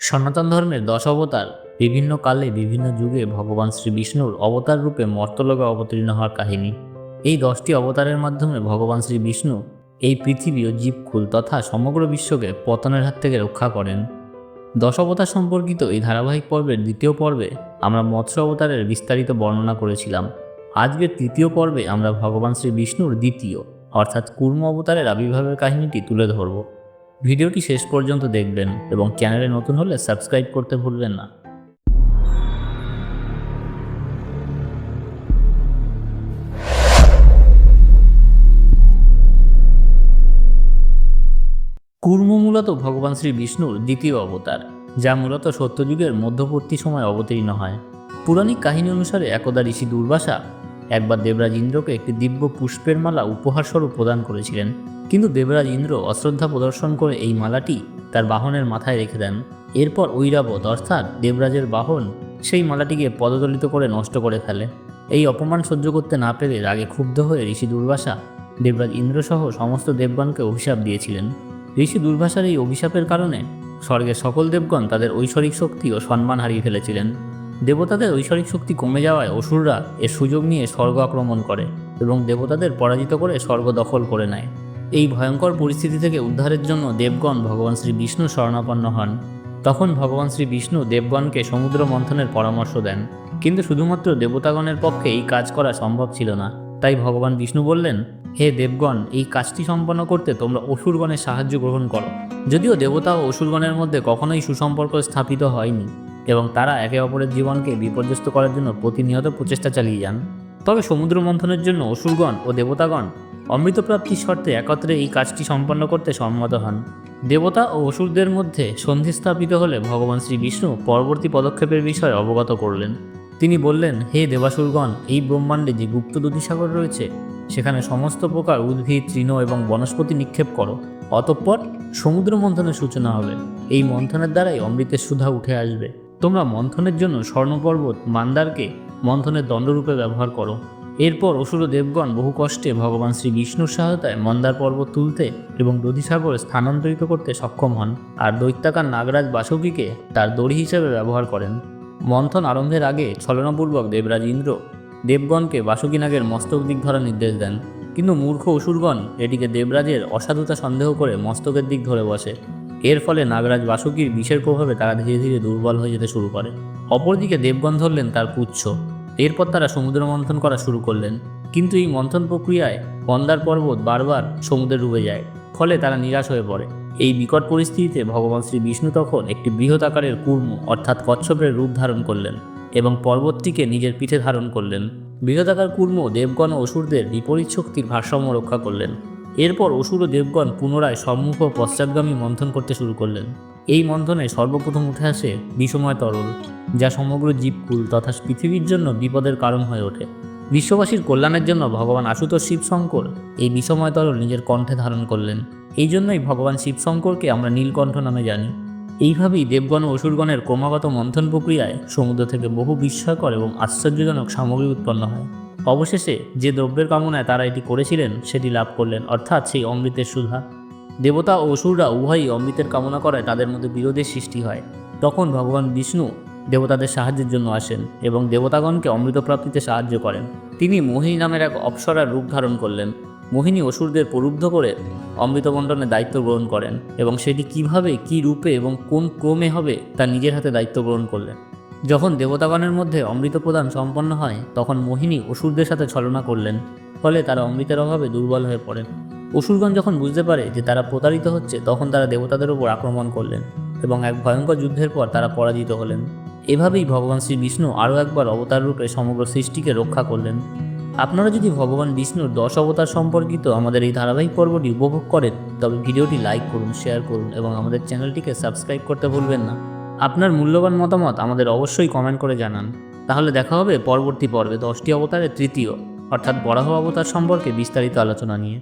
সনাতন ধর্মের দশ অবতার বিভিন্ন কালে বিভিন্ন যুগে ভগবান শ্রী বিষ্ণুর অবতার রূপে মর্তলোকে অবতীর্ণ হওয়ার কাহিনী। এই দশটি অবতারের মাধ্যমে ভগবান শ্রী বিষ্ণু এই পৃথিবী ও জীবকুল তথা সমগ্র বিশ্বকে পতনের হাত থেকে রক্ষা করেন। দশ অবতার সম্পর্কিত এই ধারাবাহিক পর্বের দ্বিতীয় পর্বে আমরা মৎস্য অবতারের বিস্তারিত বর্ণনা করেছিলাম। আজকের তৃতীয় পর্বে আমরা ভগবান শ্রী বিষ্ণুর দ্বিতীয়, অর্থাৎ কুর্ম অবতারের আবির্ভাবের কাহিনীটি তুলে ধরব। ভিডিওটি শেষ পর্যন্ত দেখবেন এবং চ্যানেলে নতুন হলে সাবস্ক্রাইব করতে ভুলবেন না। কুর্ম মূলত ভগবান শ্রী বিষ্ণুর দ্বিতীয় অবতার, যা মূলত সত্যযুগের মধ্যবর্তী সময় অবতীর্ণ হয়। পুরাণিক কাহিনী অনুসারে একদা ঋষি দুর্বাসা একবার দেবরাজ ইন্দ্রকে একটি দিব্য পুষ্পের মালা উপহারস্বরূপ প্রদান করেছিলেন। কিন্তু দেবরাজ ইন্দ্র অশ্রদ্ধা প্রদর্শন করে এই মালাটি তার বাহনের মাথায় রেখে দেন। এরপর ঐরাবত অর্থাৎ দেবরাজের বাহন সেই মালাটিকে পদদলিত করে নষ্ট করে ফেলে। এই অপমান সহ্য করতে না পেরে রাগে ক্ষুব্ধ হয়ে ঋষি দুর্বাসা দেবরাজ ইন্দ্রসহ সমস্ত দেবগণকে অভিশাপ দিয়েছিলেন। ঋষি দুর্বাসার এই অভিশাপের কারণে স্বর্গের সকল দেবগণ তাদের ঐশ্বরিক শক্তি ও সম্মান হারিয়ে ফেলেছিলেন। দেবতাদের ঐশ্বরিক শক্তি কমে যাওয়ায় অসুররা এর সুযোগ নিয়ে স্বর্গ আক্রমণ করে এবং দেবতাদের পরাজিত করে স্বর্গ দখল করে নেয়। এই ভয়ঙ্কর পরিস্থিতি থেকে উদ্ধারের জন্য দেবগণ ভগবান শ্রী বিষ্ণু শরণাপন্ন হন। তখন ভগবান শ্রী বিষ্ণু দেবগণকে সমুদ্র মন্থনের পরামর্শ দেন। কিন্তু শুধুমাত্র দেবতাগণের পক্ষে এই কাজ করা সম্ভব ছিল না। তাই ভগবান বিষ্ণু বললেন, হে দেবগণ, এই কাজটি সম্পন্ন করতে তোমরা অসুরগণের সাহায্য গ্রহণ করো। যদিও দেবতা ও অসুরগণের মধ্যে কখনোই সুসম্পর্ক স্থাপিত হয়নি এবং তারা একে অপরের জীবনকে বিপর্যস্ত করার জন্য প্রতিনিয়ত প্রচেষ্টা চালিয়ে যান। তবে সমুদ্র মন্থনের জন্য অসুরগণ ও দেবতাগণ অমৃতপ্রাপ্তির শর্তে একত্রে এই কাজটি সম্পন্ন করতে সম্মত হন। দেবতা ও অসুরদের মধ্যে সন্ধি স্থাপিত হলে ভগবান শ্রী বিষ্ণু পরবর্তী পদক্ষেপের বিষয়ে অবগত করলেন। তিনি বললেন, হে দেবাসুরগণ, এই ব্রহ্মাণ্ডে যে গুপ্ত দুধিসাগর রয়েছে, সেখানে সমস্ত প্রকার উদ্ভিদ, তৃণ এবং বনস্পতি নিক্ষেপ করো। অতঃপর সমুদ্র মন্থনের সূচনা হবে। এই মন্থনের দ্বারাই অমৃতের সুধা উঠে আসবে। তোমরা মন্থনের জন্য স্বর্ণপর্বত, মান্দারকে মন্থনের দণ্ডরূপে ব্যবহার করো। এরপর অসুর দেবগণ বহু কষ্টে ভগবান শ্রী বিষ্ণুর সহায়তায় মন্দার পর্বত তুলতে এবং দধিসাগরে স্থানান্তরিত করতে সক্ষম হন আর দৈত্যাকার নাগরাজ বাসুকীকে তার দড়ি হিসেবে ব্যবহার করেন। মন্থন আরম্ভের আগে ছলনাপূর্বক দেবরাজ ইন্দ্র দেবগণকে বাসুকীনাগের মস্তক দিক ধরার নির্দেশ দেন। কিন্তু মূর্খ অসুরগণ এটিকে দেবরাজের অসাধুতা সন্দেহ করে মস্তকের দিক ধরে বসে। এর ফলে নাগরাজ বাসুকীর বিষের প্রভাবে তারা ধীরে ধীরে দুর্বল হয়ে যেতে শুরু করে। অপরদিকে দেবগণ ধরলেন তার পুচ্ছ এরপর তারা সমুদ্র মন্থন করা শুরু করলেন। কিন্তু এই মন্থন প্রক্রিয়ায় মন্দার পর্বত বারবার সমুদ্রে ডুবে যায়, ফলে তারা নিরাশ হয়ে পড়ে। এই বিকট পরিস্থিতিতে ভগবান শ্রী বিষ্ণু তখন একটি বৃহৎ আকারের কুর্ম, অর্থাৎ কচ্ছপের রূপ ধারণ করলেন এবং পর্বতটিকে নিজের পিঠে ধারণ করলেন। বৃহদাকার কুর্ম দেবগণ অসুরদের বিপরীত শক্তির ভারসাম্য রক্ষা করলেন। এরপর অসুর ও দেবগণ পুনরায় সম্মুখ পশ্চাৎগামী মন্থন করতে শুরু করলেন। এই মন্থনে সর্বপ্রথম উঠে আসে বিষময় তরল, যা সমগ্র জীবকুল তথা পৃথিবীর জন্য বিপদের কারণ হয়ে ওঠে। বিশ্ববাসীর কল্যাণের জন্য ভগবান আশুতোষ শিবশঙ্কর এই বিষময় তরল নিজের কণ্ঠে ধারণ করলেন। এই জন্যই ভগবান শিবশঙ্করকে আমরা নীলকণ্ঠ নামে জানি। এইভাবেই দেবগণ ও অসুরগণের ক্রমাগত মন্থন প্রক্রিয়ায় সমুদ্র থেকে বহু বিস্ময়কর এবং আশ্চর্যজনক সামগ্রী উৎপন্ন হয়। অবশেষে যে দ্রব্যের কামনায় তারা এটি করেছিলেন, সেটি লাভ করলেন, অর্থাৎ সেই অমৃতের সুধা। দেবতা ও অসুররা উভয়ই অমৃতের কামনা করায় তাদের মধ্যে বিরোধের সৃষ্টি হয়। তখন ভগবান বিষ্ণু দেবতাদের সাহায্যের জন্য আসেন এবং দেবতাগণকে অমৃত প্রাপ্তিতে সাহায্য করেন। তিনি মোহিনী নামের এক অপ্সরার রূপ ধারণ করলেন। মোহিনী অসুরদের প্রলুব্ধ করে অমৃত বন্টনের দায়িত্ব গ্রহণ করেন এবং সেটি কীভাবে, কি রূপে এবং কোন ক্রমে হবে তা নিজের হাতে দায়িত্ব গ্রহণ করলেন। যখন দেবতাগণের মধ্যে অমৃত প্রদান সম্পন্ন হয়, তখন মোহিনী অসুরদের সাথে ছলনা করলেন, ফলে তারা অমৃতের অভাবে দুর্বল হয়ে পড়েন। অসুরগণ যখন বুঝতে পারে যে তারা প্রতারিত হচ্ছে, তখন তারা দেবতাদের উপর আক্রমণ করলেন এবং এক ভয়ঙ্কর যুদ্ধের পর তারা পরাজিত হলেন। এভাবেই ভগবান শ্রী বিষ্ণু আরও একবার অবতার রূপে সমগ্র সৃষ্টিকে রক্ষা করলেন। আপনারা যদি ভগবান বিষ্ণুর দশ অবতার সম্পর্কিত আমাদের এই ধারাবাহিক পর্বটি উপভোগ করেন, তবে ভিডিওটি লাইক করুন, শেয়ার করুন এবং আমাদের চ্যানেলটিকে সাবস্ক্রাইব করতে ভুলবেন না। আপনার মূল্যবান মতামত আমাদের অবশ্যই কমেন্ট করে জানান। তাহলে দেখা হবে পরবর্তী পর্বে দশটি অবতারের তৃতীয়, অর্থাৎ বরাহ অবতার সম্পর্কে বিস্তারিত আলোচনা নিয়ে।